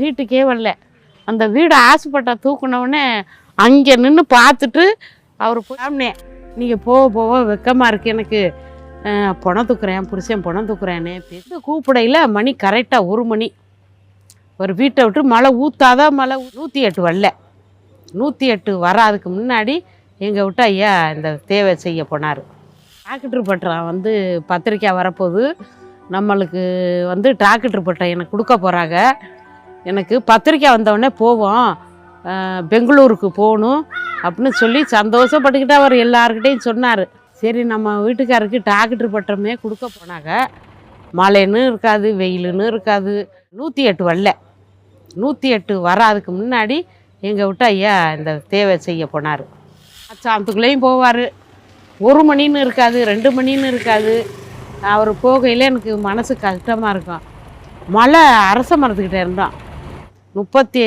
வீட்டுக்கே வரல. அந்த வீடு ஆசைப்பட்ட தூக்குனவுடனே அங்கே நின்று பார்த்துட்டு அவர் போனே நீங்கள் போக போக வெக்கமாக இருக்கு எனக்கு. பணம் தூக்குறேன் புருஷன் பணம் தூக்குறேன்னு. பேசி கூப்பிடையில் மணி கரெக்டாக ஒரு மணி. ஒரு வீட்டை விட்டு மழை ஊற்றாதான் மழை நூற்றி எட்டு வரல. நூற்றி எட்டு வராதுக்கு முன்னாடி எங்கள் விட்டு ஐயா இந்த தேவை செய்ய போனார். டிராக்டர் பட்டம் வந்து பத்திரிக்கை வரப்போகுது. நம்மளுக்கு வந்து டிராக்டர் பட்டம் எனக்கு கொடுக்க போகிறாங்க எனக்கு பத்திரிக்கை வந்தவுடனே போவோம் பெங்களூருக்கு போகணும் அப்படின்னு சொல்லி சந்தோஷப்பட்டுக்கிட்டு அவர் எல்லாருக்கிட்டையும் சொன்னார். சரி நம்ம வீட்டுக்காருக்கு டாக்டர் பட்டமே கொடுக்க போனாங்க. மழைன்னு இருக்காது வெயிலுன்னு இருக்காது. நூற்றி எட்டு வரல. நூற்றி எட்டு வராதுக்கு முன்னாடி எங்கள் விட்டு ஐயா இந்த தேவை செய்ய போனார். சாந்தத்துக்குள்ளேயும் போவார். ஒரு மணின்னு இருக்காது ரெண்டு மணின்னு இருக்காது. அவர் போகையில் எனக்கு மனசு கஷ்டமாக இருக்கும். மழை அரச மரத்துக்கிட்ட இருந்தோம் முப்பத்தி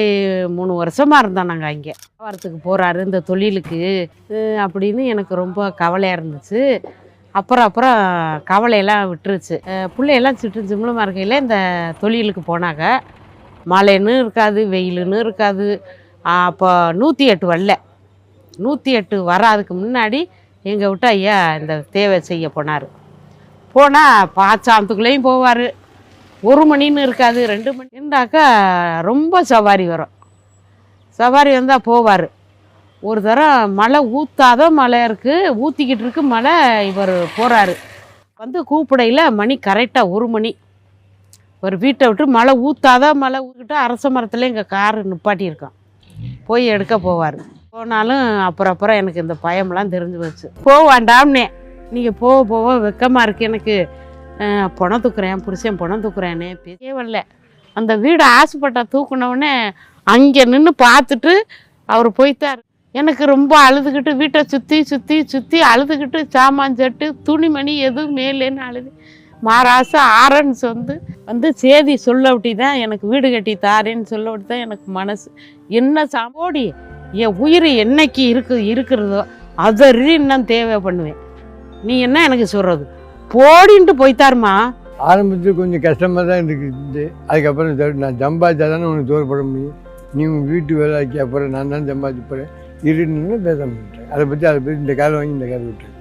மூணு வருஷமாக இருந்தோம் நாங்கள் அங்கே. வியாபாரத்துக்கு போகிறாரு இந்த தொழிலுக்கு அப்படின்னு எனக்கு ரொம்ப கவலையாக இருந்துச்சு. அப்புறம் அப்புறம் கவலையெல்லாம் விட்டுருச்சு. பிள்ளையெல்லாம் சிட்டு சிம்ளமாக இருக்கையில் இந்த தொழிலுக்கு போனாங்க. மழைன்னு இருக்காது வெயிலுன்னு இருக்காது. அப்போ நூற்றி எட்டு வரல. நூற்றி எட்டு வராதுக்கு முன்னாடி எங்கள் விட்டு ஐயா இந்த தேவை செய்ய போனார். போனால் பாச்சாந்தத்துக்குள்ளேயும் போவார். ஒரு மணின்னு இருக்காது ரெண்டு மணி இருந்தாக்கா ரொம்ப சவாரி வரும். சவாரி வந்தால் போவார். ஒரு தரம் மழை ஊத்தாத மழை இருக்குது ஊற்றிக்கிட்டு இருக்கு மழை இவர் போகிறாரு வந்து கூப்பிடையில் மணி கரெக்டாக ஒரு மணி. ஒரு வீட்டை விட்டு மழை ஊத்தாத மழை ஊற்றிக்கிட்டு அரச மரத்தில் எங்கள் காரு நிப்பாட்டியிருக்கோம் போய் எடுக்க போவார். போனாலும் அப்புறம் அப்புறம் எனக்கு இந்த பயம்லாம் தெரிஞ்சு போச்சு. போக வேண்டாம்னே நீங்கள் போக போக வெக்கமாக இருக்குது எனக்கு. பணம் தூக்குறேன் புருஷன் பணம் தூக்குறேன்னு பேசவே வரல அந்த வீடு ஆசைப்பட்ட தூக்குனவுடனே அங்கே நின்று பார்த்துட்டு அவர் போய்த்தார் எனக்கு ரொம்ப அழுதுகிட்டு வீட்டை சுற்றி சுற்றி சுற்றி அழுதுகிட்டு சாமான் சட்டு துணிமணி எதுவும் மேலேன்னு அழுது. மாராசா ஆரன்ஸ் வந்து வந்து சேதி சொல்ல விட்டி தான் எனக்கு வீடு கட்டி தாரேன்னு சொல்ல விட்டு தான் எனக்கு மனசு. என்ன சாமோடி என் உயிர் என்னைக்கு இருக்கு இருக்கிறதோ அதை இன்னும் தேவை பண்ணுவேன். நீ என்ன எனக்கு சொல்கிறது போடின்ட்டு போய்த்தாருமா? ஆரம்பத்தில் கொஞ்சம் கஷ்டமாக தான் இருக்குது அதுக்கப்புறம் நான் சம்பாதிச்சா தானே உனக்கு தோற்பட முடியும். நீ உங்கள் வீட்டு வேலைக்கு அப்புறம் நான் தான் சம்பாதிச்சு போகிறேன் இருன்னு பேச மாட்டேன். அதை பற்றி அதை பற்றி இந்த காலை வாங்கி இந்த காலை விட்டு